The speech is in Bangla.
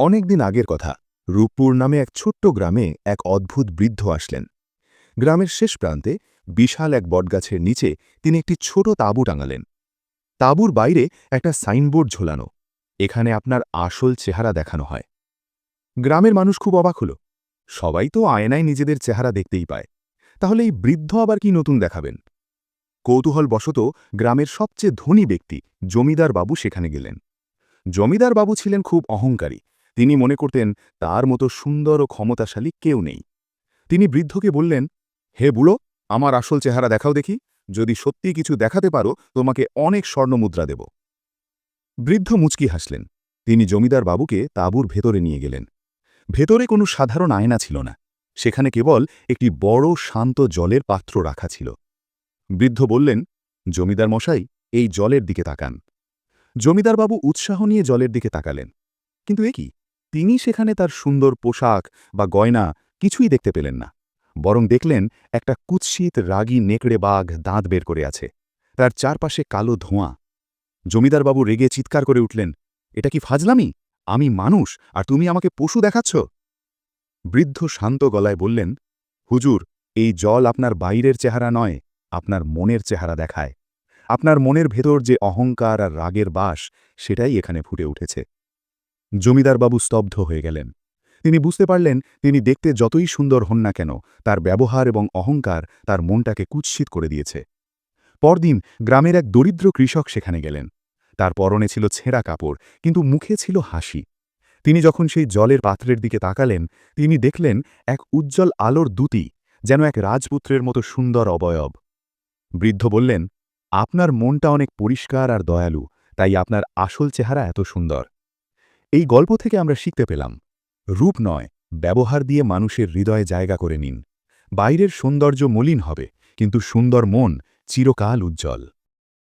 অনেকদিন আগের কথা, রূপপুর নামে এক ছোট্ট গ্রামে এক অদ্ভুত বৃদ্ধ আসলেন। গ্রামের শেষ প্রান্তে বিশাল এক বটগাছের নিচে তিনি একটি ছোট তাঁবু টাঙালেন। তাঁবুর বাইরে একটা সাইনবোর্ড ঝোলানো, এখানে আপনার আসল চেহারা দেখানো হয়। গ্রামের মানুষ খুব অবাক হল। সবাই তো আয়নায় নিজেদের চেহারা দেখতেই পায়। তাহলে এই বৃদ্ধ আবার কি নতুন দেখাবেন? কৌতূহল বশত গ্রামের সবচেয়ে ধনী ব্যক্তি জমিদার বাবু সেখানে গেলেন। জমিদার বাবু ছিলেন খুব অহংকারী তিনি মনে করতেন তার মতো সুন্দর ও ক্ষমতাশালী কেউ নেই। তিনি বৃদ্ধকে বললেন, হে বুড়ো, আমার আসল চেহারা দেখাও দেখি। যদি সত্যি কিছু দেখাতে পারো, তোমাকে অনেক স্বর্ণমুদ্রা দেব। বৃদ্ধ মুচকি হাসলেন। তিনি জমিদার বাবুকে তাঁবুর ভেতরে নিয়ে গেলেন। ভেতরে কোনো সাধারণ আয়না ছিল না। সেখানে কেবল একটি বড় শান্ত জলের পাত্র রাখা ছিল। বৃদ্ধ বললেন, জমিদার মশাই, এই জলের দিকে তাকান। জমিদারবাবু উৎসাহ নিয়ে জলের দিকে তাকালেন। কিন্তু এ কি? তিনি সেখানে তার সুন্দর পোশাক বা গয়না কিছুই দেখতে পেলেন না, বরং দেখলেন একটা কুৎসিত রাগী নেকড়ে বাঘ দাঁত বের করে আছে, তার চারপাশে কালো ধোঁয়া। জমিদারবাবু রেগে চিৎকার করে উঠলেন, এটা কি ফাজলামি? আমি মানুষ, আর তুমি আমাকে পশু দেখাচ্ছ? বৃদ্ধ শান্ত গলায় বললেন, হুজুর, এই জল আপনার বাইরের চেহারা নয়, আপনার মনের চেহারা দেখায়। আপনার মনের ভেতর যে অহংকার আর রাগের বাস, সেটাই এখানে ফুটে উঠেছে। জমিদারবাবু স্তব্ধ হয়ে গেলেন। তিনি বুঝতে পারলেন, তিনি দেখতে যতই সুন্দর হন না কেন, তার ব্যবহার এবং অহংকার তার মনটাকে কুৎসিত করে দিয়েছে। পরদিন গ্রামের এক দরিদ্র কৃষক সেখানে গেলেন। তার পরনে ছিল ছেঁড়া কাপড়, কিন্তু মুখে ছিল হাসি। তিনি যখন সেই জলের পাত্রের দিকে তাকালেন, তিনি দেখলেন এক উজ্জ্বল আলোর দুটি যেন এক রাজপুত্রের মতো সুন্দর অবয়ব। বৃদ্ধ বললেন, আপনার মনটা অনেক পরিষ্কার আর দয়ালু, তাই আপনার আসল চেহারা এত সুন্দর। এই গল্প থেকে আমরা শিখতে পেলাম, রূপ নয়, ব্যবহার দিয়ে মানুষের হৃদয়ে জায়গা করে নিন। বাইরের সৌন্দর্য মলিন হবে, কিন্তু সুন্দর মন চিরকাল উজ্জ্বল।